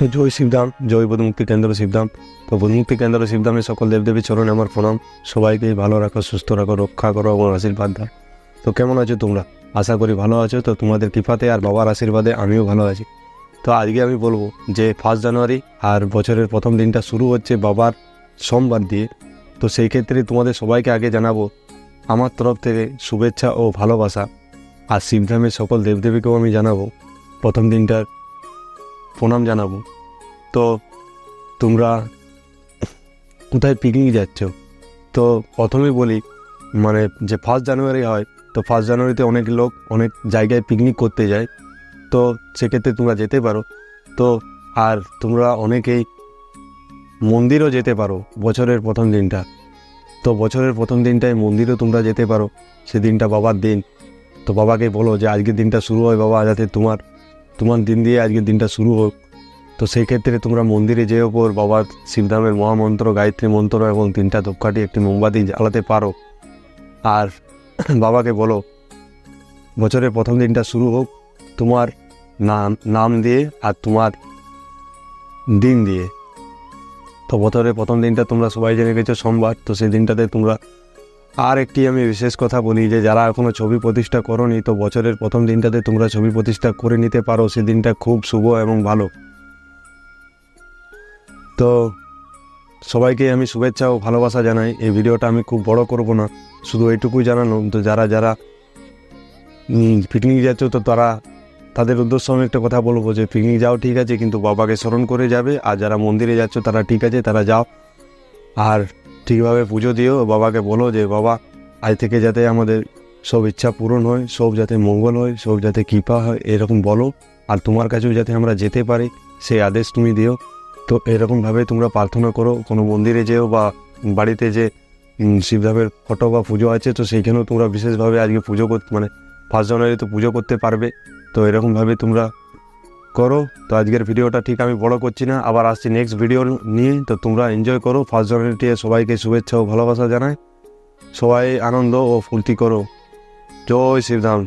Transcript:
তো জয় শিবধাম জয় বোধমুক্তি কেন্দ্র শিবধাম তো বোধমুক্তি কেন্দ্র শিবধামে সকল দেবদেবী চরণে আমার প্রণাম। সবাইকে ভালো রাখো, সুস্থ রাখো, রক্ষা করো এবং আশীর্বাদ দাও। তো কেমন আছো তোমরা? আশা করি ভালো আছো। তো তোমাদের কৃপাতে আর বাবার আশীর্বাদে আমিও ভালো আছি। তো আজকে আমি বলব যে ফার্স্ট জানুয়ারি আর বছরের প্রথম দিনটা শুরু হচ্ছে বাবার সোমবার দিয়ে। তো সেই ক্ষেত্রে তোমাদের সবাইকে আগে জানাব আমার তরফ থেকে শুভেচ্ছা ও ভালোবাসা। আর শিবধামের সকল দেবদেবীকেও আমি জানাব। প্রথম দিনটার প্রণাম জানাব। তো তোমরা কোথায় পিকনিক যাচ্ছ? তো প্রথমেই বলি মানে যে ফার্স্ট জানুয়ারি হয়, তো ফার্স্ট জানুয়ারিতে অনেক লোক অনেক জায়গায় পিকনিক করতে যায়। তো সেক্ষেত্রে তোমরা যেতে পারো। তো আর তোমরা অনেকেই মন্দিরও যেতে পারো বছরের প্রথম দিনটা। তো বছরের প্রথম দিনটায় মন্দিরও তোমরা যেতে পারো। সেদিনটা বাবার দিন। তো বাবাকে বলো যে আজকের দিনটা শুরু হয় বাবা, যাতে তোমার তোমার দিন দিয়ে আজকের দিনটা শুরু হোক। তো সেই ক্ষেত্রে তোমরা মন্দিরে যেও ওপর বাবার শিবধামের মহামন্ত্র, গায়ত্রী মন্ত্র এবং তিনটা ধূপকাঠি একটি মোমবাতি জ্বালাতে পারো। আর বাবাকে বলো, বছরের প্রথম দিনটা শুরু হোক তোমার নাম নাম দিয়ে আর তোমার দিন দিয়ে। তো বছরের প্রথম দিনটা তোমরা সবাই জেনে গেছো সোমবার, তো সেই দিনটাতে তোমরা আর একটি আমি বিশেষ কথা বলি যে, যারা এখনও ছবি প্রতিষ্ঠা করনি, তো বছরের প্রথম দিনটাতে তোমরা ছবি প্রতিষ্ঠা করে নিতে পারো। সেই দিনটা খুব শুভ এবং ভালো। তো সবাইকে আমি শুভেচ্ছা ও ভালোবাসা জানাই। এই ভিডিওটা আমি খুব বড় করব না, শুধু এইটুকুই জানানো। তো যারা যারা পিকনিক যাচ্ছ, তো তারা তাদের উদ্দেশ্য আমি একটা কথা বলব যে পিকনিক যাও ঠিক আছে, কিন্তু বাবাকে স্মরণ করে যাবে। আর যারা মন্দিরে যাচ্ছ, তারা ঠিক আছে, তারা যাও। আর ঠিকভাবে পুজো দিও, বাবাকে বলো যে, বাবা, আজ থেকে যাতে আমাদের সব ইচ্ছা পূরণ হয়, সব যাতে মঙ্গল হয়, সব যাতে কৃপা হয়, এরকম বলো। আর তোমার কাছেও যাতে আমরা যেতে পারি সেই আদেশ তুমি দিও। তো এরকমভাবে তোমরা প্রার্থনা করো, কোনো মন্দিরে যেও বা বাড়িতে যে শিবধামের ফটো বা পুজো আছে, তো সেইখানেও তোমরা বিশেষভাবে আজকে পুজো করতে মানে ফার্স্ট জানুয়ারি তো পুজো করতে পারবে। তো এরকমভাবে তোমরা করো। তো আজকের ভিডিওটা ঠিক আমি বড় করছি না, আবার আসছি নেক্সট ভিডিও নিয়ে। তো তোমরা এনজয় করো। ফার্স্ট জানুয়ারিতে সবাইকে শুভেচ্ছা ও ভালোবাসা জানায় সবাই আনন্দ ও ফুর্তি করো। জয় শিবধাম